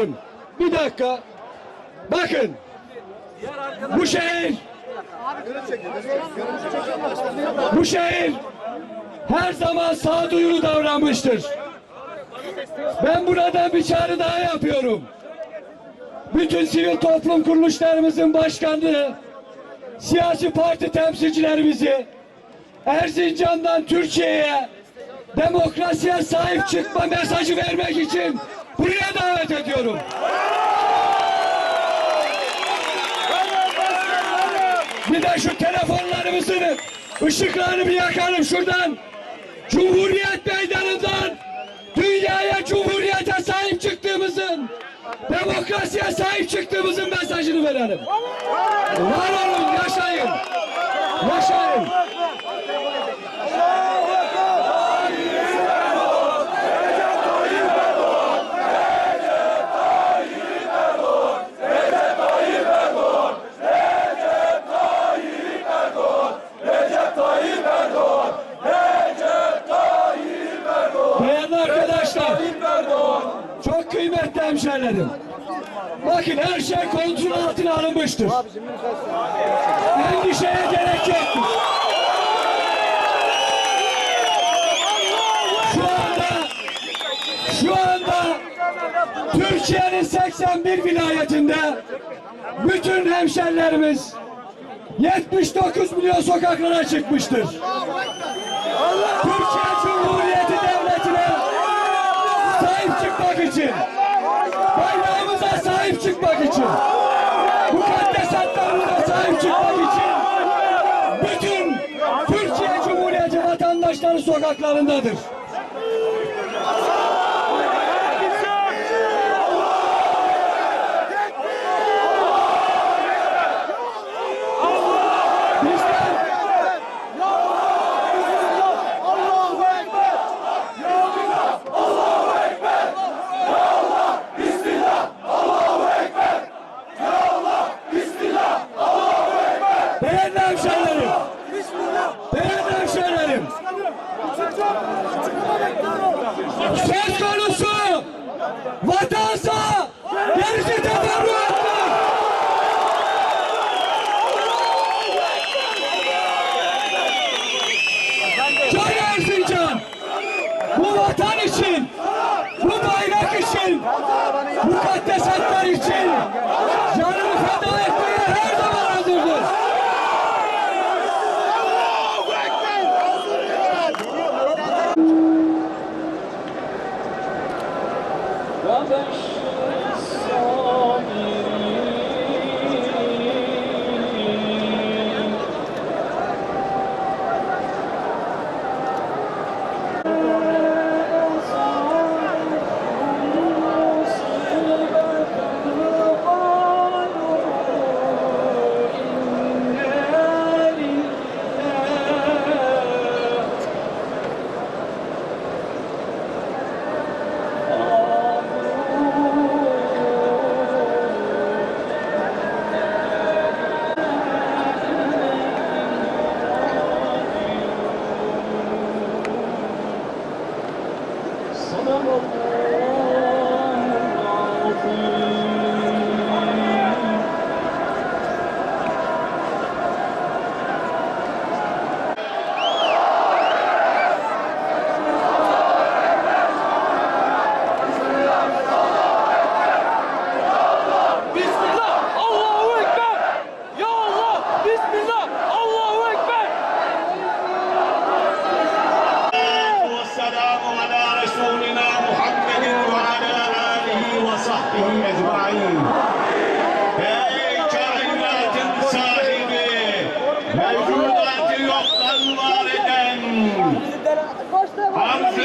hemşerilerim. Bir dakika. Bakın. Bu şehir bu şehir her zaman sağduyulu davranmıştır. Ben buradan bir çağrı daha yapıyorum. Bütün sivil toplum kuruluşlarımızın başkanlığı, siyasi parti temsilcilerimizi Erzincan'dan Türkiye'ye demokrasiye sahip çıkma mesajı vermek için buraya davet ediyorum. Bir de şu telefonlarımızın ışıklarını bir yakalım şuradan. Cumhuriyet meydanından dünyaya cumhuriyete sahip çıktığımızın demokrasiye sahip çıktığımızın mesajını verelim. Var olun, yaşayın. Yaşayın. Hemşehrilerim. Bakın her şey kontrol altına alınmıştır. Endişeye gerek yoktur. Şu anda, şu anda Türkiye'nin 81 vilayetinde bütün hemşerilerimiz 79 milyon sokaklara çıkmıştır. Türkiye Cumhuriyeti Devleti'ne sahip çıkmak için, bayrağımıza sahip çıkmak için, mukaddesatlarımıza sahip çıkmak için bütün Türkiye Cumhuriyeti vatandaşları sokaklarındadır. Bizler Değerli hemşehrilerim, değerli hemşehrilerim, söz konusu vatansa gerisi teferruattır.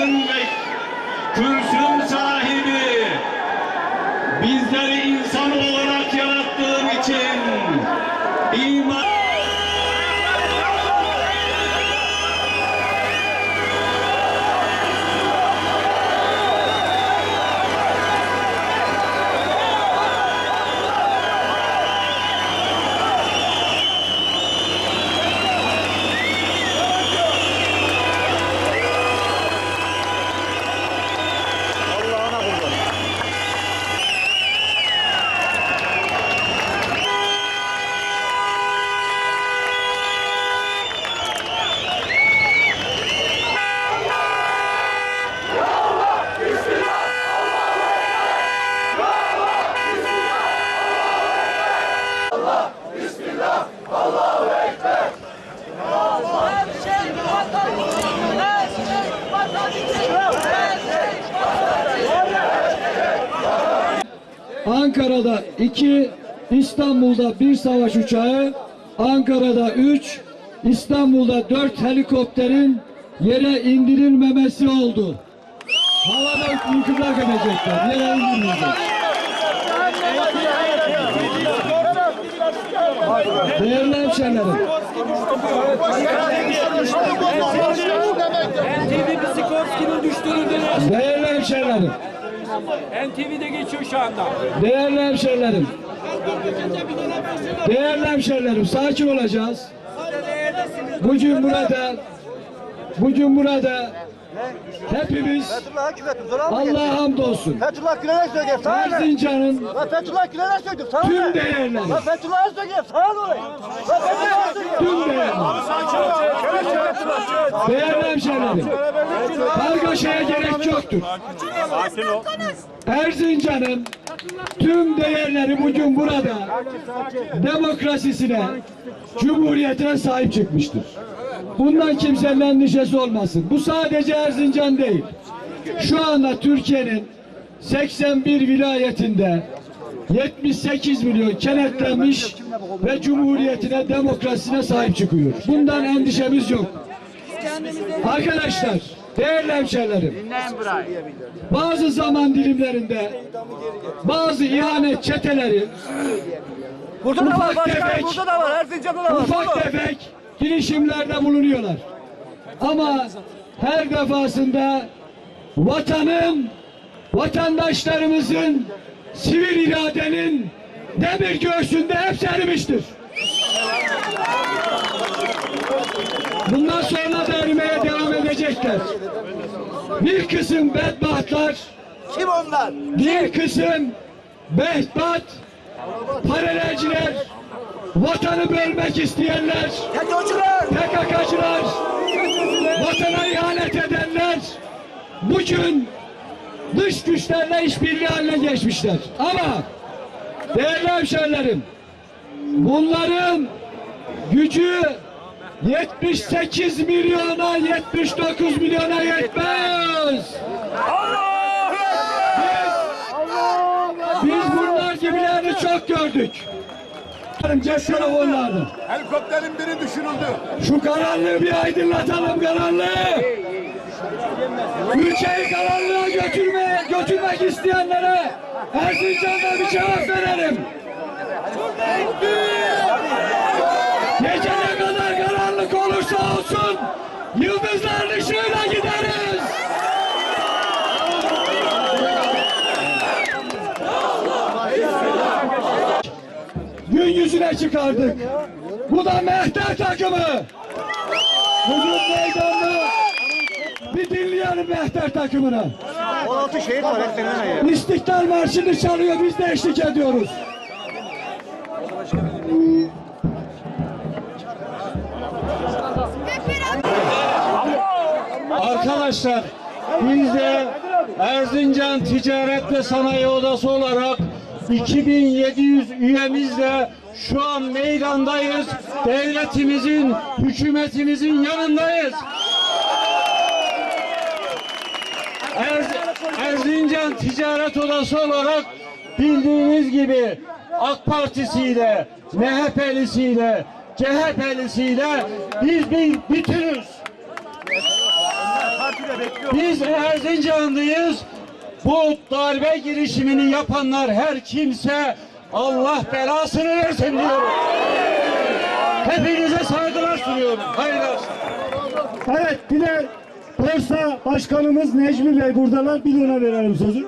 Itangai Ankara'da 2, İstanbul'da 1 savaş uçağı, Ankara'da 3, İstanbul'da 4 helikopterin yere indirilmemesi oldu. Havada infilak edecekler, yere indirmeyecek. Değerli hemşehrilerim, değerli hemşehrilerim, NTV'de geçiyor şu anda. değerli hemşehrilerim, değerli hemşehrilerim, sakin olacağız. Bugün burada, bugün burada hepimiz Allah'a hamdolsun. Fethullah Gülen'e söyleyeyim. Sana ne? Erzincan'ın Fethullah Gülen'e söyleyeyim. Sana tüm ne? değerleri, Lan Fethullah'a söyleyeyim. Sana ne? Lan Fethullah'a söyleyeyim. tüm değerleri, değerli hemşehrilerim, kargaşaya gerek yoktur. Erzincan'ın tüm değerleri bugün burada demokrasisine, cumhuriyetine sahip çıkmıştır. Bundan kimsenin endişesi olmasın. Bu sadece Erzincan değil. Şu anda Türkiye'nin 81 vilayetinde 78 milyon kenetlenmiş ve cumhuriyetine, demokrasisine sahip çıkıyor. Bundan endişemiz yok. Arkadaşlar, değerli hemşehrilerim, bazı zaman dilimlerinde bazı ihanet çeteleri Burada da var. Ufak Başkanım tefek. burada da var. Erzincan'da da var. ufak tefek girişimlerde bulunuyorlar. Ama her defasında vatanın, vatandaşlarımızın, sivil iradenin demir göğsünde hepsi erimiştir. Bundan sonra da erimeye devam edecekler. Bir kısım bedbahtlar, Kim onlar? bir kısım behbat, paralelciler, vatanı bölmek isteyenler, FETÖ'cüler. PKK'cılar, vatana ihanet edenler bugün dış güçlerle işbirliği haline geçmişler. Ama değerli hemşehrilerim bunların gücü 78 milyona 79 milyona yetmez. Biz, biz bunlar gibilerini çok gördük. Cep telefonlarını. Helikopterin biri düşürüldü. Şu karanlığı bir aydınlatalım karanlığı. Ülkeyi karanlığa götürmeye, götürmek isteyenlere Erzincan'da bir cevap verelim. Gece Çıkardık. Bu da mehter takımı. Bugün meydanda bir dinleyelim mehter takımını. 16 şehit var. Hepsine ya. İstiklal Marşı'nı çalıyor, biz de eşlik ediyoruz. Arkadaşlar biz de Erzincan Ticaret ve Sanayi Odası olarak 2700 üyemizle şu an meydandayız. Devletimizin, hükümetimizin yanındayız. Erz- Erzincan Ticaret Odası olarak bildiğiniz gibi AK Partisi'yle, MHP'lisiyle, CHP'lisiyle biz bir bütünüz. Biz Erzincanlıyız. Bu darbe girişimini yapanlar her kimse Allah belasını versin diyorum. Hepinize saygılar sunuyorum. Hayırlı olsun. Evet bir de Borsa Başkanımız Necmi Bey buradalar. Bir ona verelim sözü.